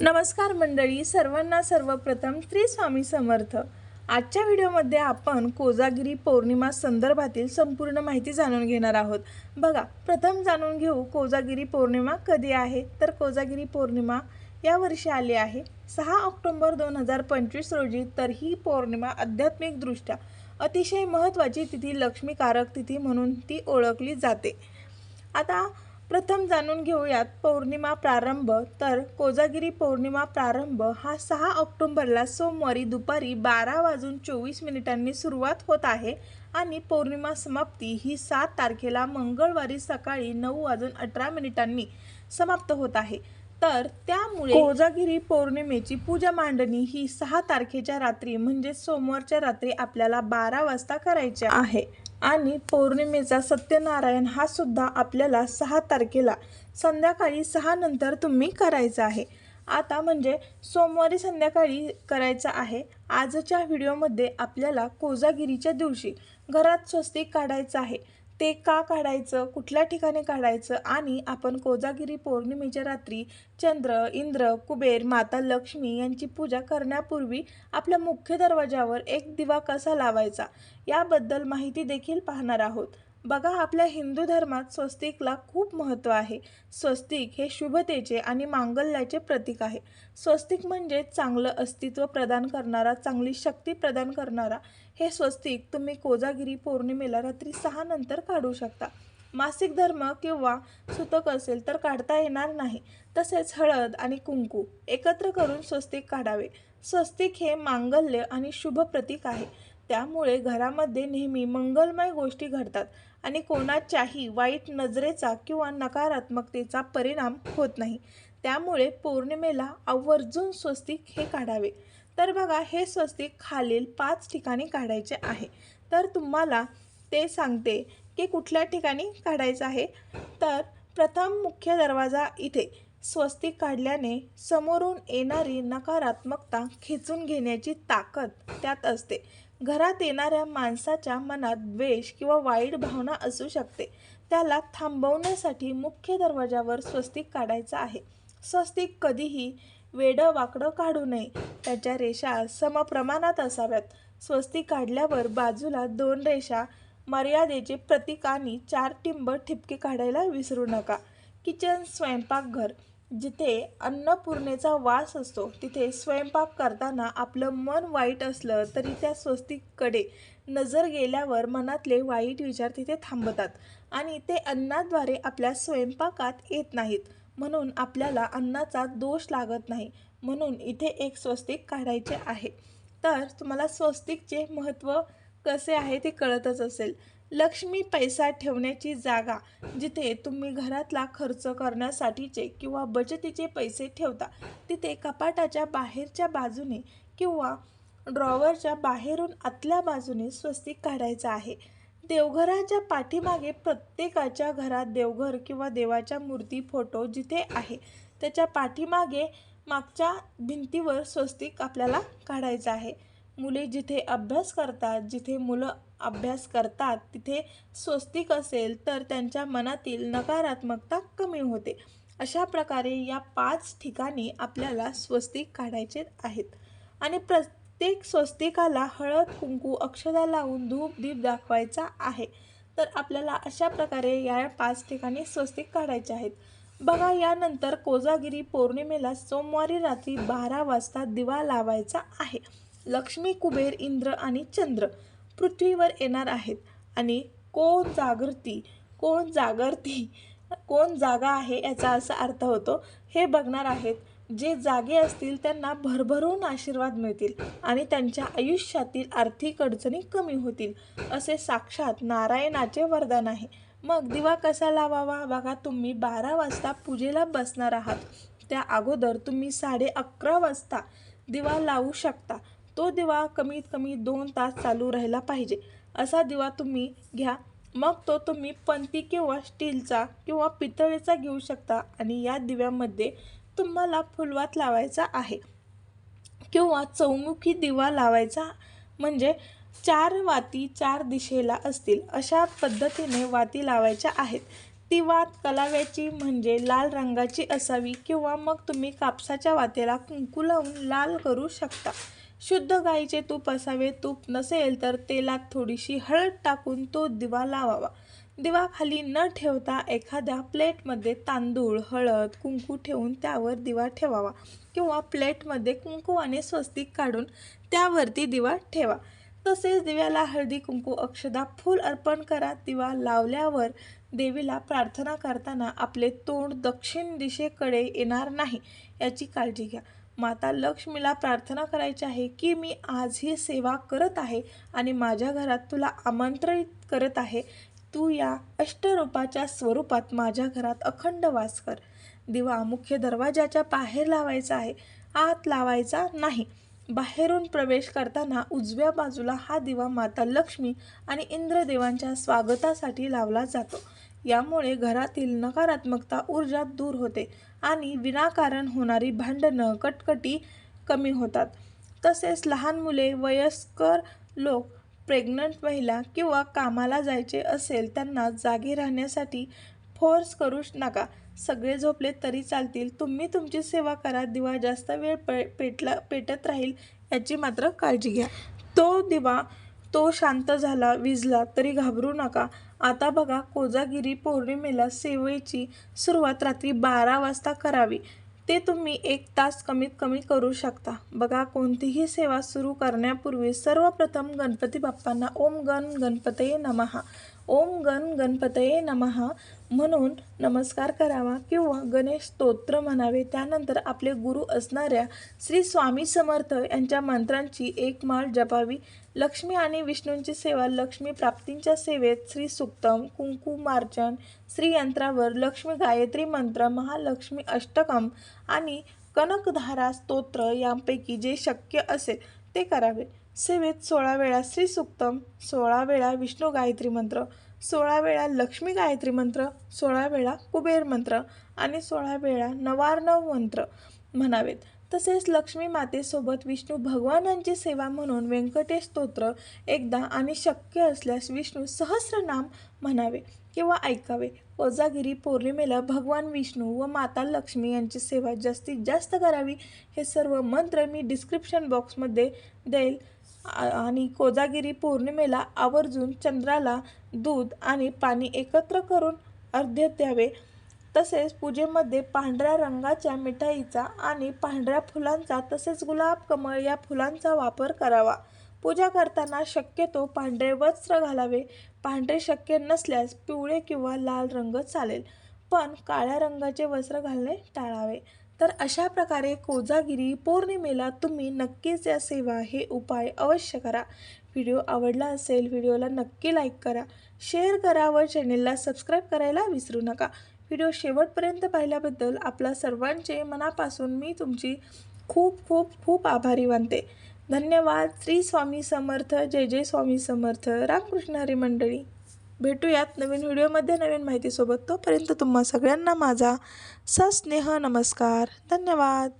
नमस्कार मंडळी सर्वांना सर्वप्रथम श्री स्वामी समर्थ. आजच्या व्हिडिओमध्ये आपण कोजागिरी पौर्णिमा संदर्भातील संपूर्ण माहिती जाणून घेणार आहोत. बघा प्रथम जाणून घेऊ कोजागिरी पौर्णिमा कधी आहे? तर कोजागिरी पौर्णिमा या वर्षी आली आहे. सहा ऑक्टोंबर दोन हजार पंचवीस रोजी तर ही पौर्णिमा आध्यात्मिकदृष्ट्या अतिशय महत्त्वाची तिथी लक्ष्मीकारक तिथी म्हणून ती ओळखली जाते. आता प्रथम जाणून घेऊयात पौर्णिमा प्रारंभ. तर कोजागिरी पौर्णिमा प्रारंभ हा सहा ऑक्टोंबरला सोमवारी दुपारी बारा वाजून चोवीस मिनिटांनी सुरुवात होत आहे आणि पौर्णिमा समाप्ती ही सात तारखेला मंगळवारी सकाळी नऊ वाजून अठरा मिनिटांनी समाप्त होत आहे. तर त्यामुळे कोजागिरी पौर्णिमेची पूजा मांडणी ही सहा तारखेच्या रात्री म्हणजे सोमवारच्या रात्री आपल्याला बारा वाजता करायची आहे. आणि पौर्णिमेचा सत्यनारायण हा सुद्धा आपल्याला सहा तारखेला संध्याकाळी सहा नंतर तुम्ही करायचा आहे. आता म्हणजे सोमवारी संध्याकाळी करायचं आहे. आजच्या व्हिडिओमध्ये आपल्याला कोजागिरीच्या दिवशी घरात स्वस्तिक काढायचं आहे. ते का काढायचं? कुठल्या ठिकाणी काढायचं? आणि आपण कोजागिरी पौर्णिमेच्या रात्री चंद्र इंद्र कुबेर माता लक्ष्मी यांची पूजा करण्यापूर्वी आपल्या मुख्य दरवाजावर एक दिवा कसा लावायचा? याबद्दल माहिती देखील पाहणार आहोत. बघा आपल्या हिंदू धर्मात स्वस्तिकला खूप महत्त्व आहे. स्वस्तिक हे शुभतेचे आणि मांगल्याचे प्रतीक आहे. स्वस्तिक म्हणजे चांगलं अस्तित्व प्रदान करणारा चांगली शक्ती प्रदान करणारा. हे स्वस्तिक तुम्ही कोजागिरी पौर्णिमेला रात्री सहा नंतर काढू शकता. मासिक धर्म किंवा सुतक असेल तर काढता येणार नाही. तसेच हळद आणि कुंकू एकत्र करून स्वस्तिक काढावे. स्वस्तिक हे मांगल्य आणि शुभ प्रतीक आहे. त्यामुळे घरामध्ये नेहमी मंगलमय गोष्टी घडतात आणि कोणाच्याही वाईट नजरेचा किंवा नकारात्मकतेचा परिणाम होत नाही. त्यामुळे पौर्णिमेला आवर्जून स्वस्तिक हे काढावे. तर बघा हे स्वस्तिक खालील पाच ठिकाणी काढायचे आहे. तर तुम्हाला ते सांगते की कुठल्या ठिकाणी काढायचं आहे. तर प्रथम मुख्य दरवाजा इथे. स्वस्तिक काढल्याने समोरून येणारी नकारात्मकता खेचून घेण्याची ताकद त्यात असते. घरात येणाऱ्या माणसाच्या मनात द्वेष किंवा वाईट भावना असू शकते. त्याला थांबवण्यासाठी मुख्य दरवाजावर स्वस्तिक काढायचं आहे. स्वस्तिक कधीही वेडं वाकडं काढू नये. त्याच्या रेषा समप्रमाणात असाव्यात. स्वस्तिक काढल्यावर बाजूला दोन रेषा मर्यादेचे प्रतीक आणि चार टिंब ठिपके काढायला विसरू नका. किचन स्वयंपाकघर जिथे अन्नपूर्णेचा वास असतो तिथे स्वयंपाक करताना आपलं मन वाईट असलं तरी त्या स्वस्तिककडे नजर गेल्यावर मनातले वाईट विचार तिथे थांबतात आणि ते अन्नाद्वारे आपल्या स्वयंपाकात येत नाहीत. म्हणून आपल्याला अन्नाचा दोष लागत नाही. म्हणून इथे एक स्वस्तिक काढायचे आहे. तर तुम्हाला स्वस्तिकचे महत्त्व कसे आहे ते कळतच असेल. लक्ष्मी पैसा ठेवण्याची जागा जिथे तुम्ही घरातला खर्च करण्यासाठीचे किंवा बचतीचे पैसे ठेवता तिथे कपाटाच्या बाहेरच्या बाजूने किंवा ड्रॉवरच्या बाहेरून आतल्या बाजूने स्वस्तिक काढायचं आहे. देवघराच्या पाठीमागे प्रत्येकाच्या घरात देवघर किंवा देवाच्या मूर्ती फोटो जिथे आहे त्याच्या पाठीमागे मागच्या भिंतीवर स्वस्तिक आपल्याला काढायचं आहे. मुले जिथे अभ्यास करतात जिथे मुलं अभ्यास करतात तिथे स्वस्तिक असेल तर त्यांच्या मनातील नकारात्मकता कमी होते. अशा प्रकारे या पाच ठिकाणी आपल्याला स्वस्तिक काढायचे आहेत. आणि प्रत्येक स्वस्तिकाला हळद कुंकू अक्षदा लावून धूप दीप दाखवायचा आहे. तर आपल्याला अशा प्रकारे या पाच ठिकाणी स्वस्तिक काढायचे आहेत. बघा यानंतर कोजागिरी पौर्णिमेला सोमवारी रात्री बारा वाजता दिवा लावायचा आहे. लक्ष्मी कुबेर इंद्र आणि चंद्र. पृथ्वीवर येणार आहेत. आणि कोण जागृती कोण जागरती कोण जागा आहे याचा असा अर्थ होतो हे बघणार आहेत. जे जागे असतील त्यांना भरभरून आशीर्वाद मिळतील आणि त्यांच्या आयुष्यातील आर्थिक अडचणी कमी होतील असे साक्षात नारायणाचे वरदान आहे. मग दिवा कसा लावावा? बघा तुम्ही बारा वाजता पूजेला बसणार आहात. त्या अगोदर तुम्ही साडे अकरा वाजता दिवा लावू शकता. तो दिवा कमीत कमी दोन तास चालू राहिला पाहिजे. असा दिवा तुम्ही घ्या. मग तो तुम्ही पंती किंवा स्टीलचा किंवा पितळेचा घेऊ शकता आणि या दिव्यामध्ये तुम्हाला फुलवात लावायचा आहे. किंवा चौमुखी दिवा लावायचा म्हणजे चार वाती चार दिशेला असतील अशा पद्धतीने वाती लावायच्या आहेत. ती वात कलाव्याची म्हणजे लाल रंगाची असावी किंवा मग तुम्ही कापसाच्या वातेला कुंकू लावून लाल करू शकता. शुद्ध गाईचे तूप असावे तूप नसेल तर तेलात थोडीशी हळद टाकून तो दिवा लावावा. दिवा खाली न ठेवता एखाद्या प्लेटमध्ये तांदूळ हळद कुंकू ठेवून त्यावर दिवा ठेवावा किंवा प्लेटमध्ये कुंकू आणि स्वस्तिक काढून त्यावरती दिवा ठेवा. तसेच दिव्याला हळदी कुंकू अक्षदा फूल अर्पण करा. दिवा लावल्यावर देवीला प्रार्थना करताना आपले तोंड दक्षिण दिशेकडे येणार नाही याची काळजी घ्या. माता लक्ष्मीला प्रार्थना करायची आहे की मी आज ही सेवा करत आहे आणि माझ्या घरात तुला आमंत्रित करत आहे. तू या अष्टरूपाच्या स्वरूपात माझ्या घरात अखंड वास कर. दिवा मुख्य दरवाजाच्या बाहेर लावायचा आहे. आत लावायचा नाही. बाहेरून प्रवेश करताना उजव्या बाजूला हा दिवा माता लक्ष्मी आणि इंद्रदेवांच्या स्वागतासाठी लावला जातो. यामुळे घरातील नकारात्मकता ऊर्जा दूर होते आणि विनाकारण होणारी भांडणं कटकटी कमी होतात. तसेच लहान मुले वयस्कर लोक प्रेग्नंट महिला किंवा कामाला जायचे असेल त्यांना जागे राहण्यासाठी फोर्स करू नका. सगळे झोपले तरी चालतील. तुम्ही तुमची सेवा करा. दिवा जास्त वेळ पे पेटला पेटत राहील याची मात्र काळजी घ्या. तो दिवा तो शांत झाला विजला तरी घाबरू नका. आता बघा कोजागिरी पौर्णिमेला सेवेची सुरुवात रात्री बारा वाजता करावी. ते तुम्ही एक तास कमीत कमी करू शकता. बघा कोणतीही सेवा सुरू करण्यापूर्वी सर्वप्रथम गणपती बाप्पांना ओम गण गणपतये नमहा ओम गण गणपतये नमहा म्हणून नमस्कार करावा किंवा गणेश स्तोत्र म्हणावे त्यानंतर आपले गुरु असणाऱ्या श्री स्वामी समर्थ यांच्या मंत्रांची एक माळ जपावी. लक्ष्मी आणि विष्णूंची सेवा लक्ष्मी प्राप्तींच्या सेवेत श्री सुक्तम कुंकू मार्चन यंत्रावर लक्ष्मी गायत्री मंत्र महालक्ष्मी अष्टकम आणि कनकधारा स्तोत्र यांपैकी जे शक्य असेल ते करावे. सेवेत सोळा वेळा श्री सुक्तम सोळा वेळा विष्णू गायत्री मंत्र सोळा वेळा लक्ष्मी गायत्री मंत्र सोळा वेळा कुबेर मंत्र आणि सोळा वेळा नवार्णव मंत्र म्हणावेत. तसेच लक्ष्मी मातेसोबत विष्णू भगवानांची सेवा म्हणून व्यंकटेश स्तोत्र एकदा आणि शक्य असल्यास विष्णू सहस्रनाम म्हणावे किंवा ऐकावे. कोजागिरी पौर्णिमेला भगवान विष्णू व माता लक्ष्मी यांची सेवा जास्तीत जास्त करावी हे सर्व मंत्र मी डिस्क्रिप्शन बॉक्समध्ये देईल. आणि कोजागिरी पौर्णिमेला आवर्जून चंद्राला दूध आणि पाणी एकत्र करून अर्ध्य द्यावे. तसेच पूजेमध्ये पांढऱ्या रंगाच्या मिठाईचा आणि पांढऱ्या फुलांचा तसेच गुलाब कमळ या फुलांचा वापर करावा. पूजा करताना शक्यतो पांढरे वस्त्र घालावे. पांढरे शक्य नसल्यास पिवळे किंवा लाल रंग चालेल पण काळ्या रंगाचे वस्त्र घालणे टाळावे. तर अशा प्रकारे कोजागिरी पौर्णिमेला तुम्ही नक्कीच या सेवा हे उपाय अवश्य करा. व्हिडिओ आवडला असेल व्हिडिओला नक्की लाईक करा. शेअर करा व चॅनेलला सबस्क्राईब करायला विसरू नका. व्हिडिओ शेवटपर्यंत पाहिल्याबद्दल आपल्या सर्वांचे मनापासून मी तुमची खूप खूप खूप आभारी मानते. धन्यवाद. श्री स्वामी समर्थ. जय जय स्वामी समर्थ. रामकृष्ण हरी मंडळी. भेटूयात नवीन व्हिडिओमध्ये नवीन माहितीसोबत. तोपर्यंत तुम्हा सगळ्यांना माझा सस्नेह नमस्कार. धन्यवाद.